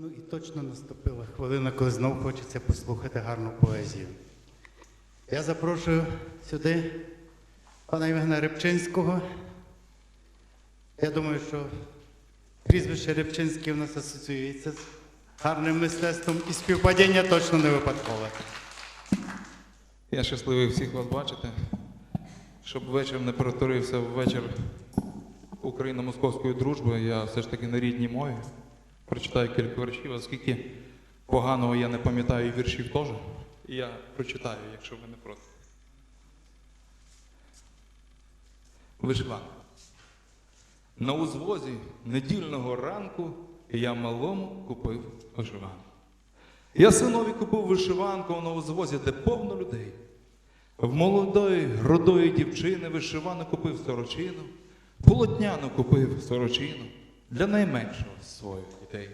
Ну і точно наступила хвилина, коли знов хочеться послухати гарну поезію. Я запрошую сюди пана Євгена Рибчинського. Я думаю, що прізвище Рибчинський у нас асоціюється з гарним мистецтвом і співпадіння точно не випадкове. Я щасливий всіх вас бачити, щоб вечір не перетворився в вечір україно-московської дружби. Я все ж таки на рідній мові прочитаю кілька віршів, оскільки поганого я не пам'ятаю віршів теж. І я прочитаю, якщо ви не проти. Вишиванка. На узвозі недільного ранку я малому купив вишиванку. Я синові купив вишиванку на узвозі, де повно людей. В молодої, рудої дівчини вишивану купив сорочину, полотняну купив сорочину для найменшого з своїх дітей.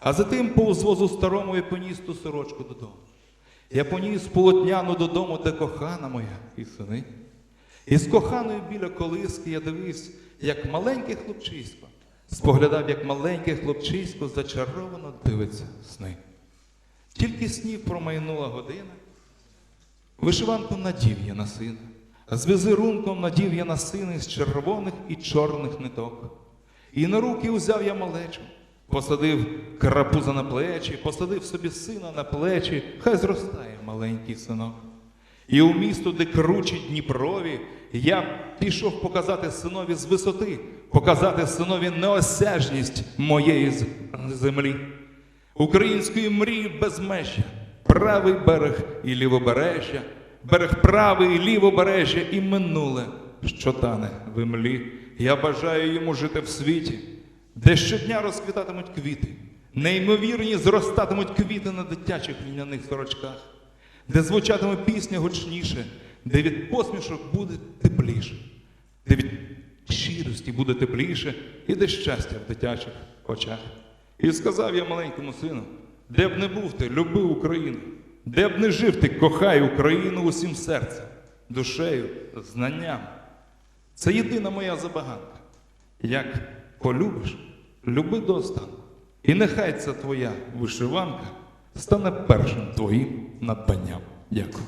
А затим по узвозу старому я поніс ту сорочку додому. Я поніс полотняну додому, де кохана моя і сини. І з коханою біля колиски я дивився, як маленьке хлопчисько, споглядав, як маленьке хлопчисько зачаровано дивиться сни. Тільки снів промайнула година, вишиванку надів я на сина, з візерунком надів я на сина з червоних і чорних ниток. І на руки узяв я малечу, посадив карапуза на плечі, посадив собі сина на плечі, хай зростає маленький синок. І у місто, де кручі Дніпрові, я пішов показати синові з висоти, показати синові неосяжність моєї землі, української мрії безмежжя, правий берег і лівобережжя, берег правий і лівобережжя і минуле, що тане в імлі. Я бажаю йому жити в світі, де щодня розквітатимуть квіти, неймовірні зростатимуть квіти на дитячих льняних сорочках де звучатиме пісня гучніше, де від посмішок буде тепліше, де від щирості буде тепліше, і де щастя в дитячих очах. І сказав я маленькому сину, де б не був ти, люби Україну, де б не жив ти, кохай Україну усім серцем, душею, знанням. Це єдина моя забаганка. Як полюбиш, люби до останку. І нехай ця твоя вишиванка стане першим твоїм надбанням. Дякую.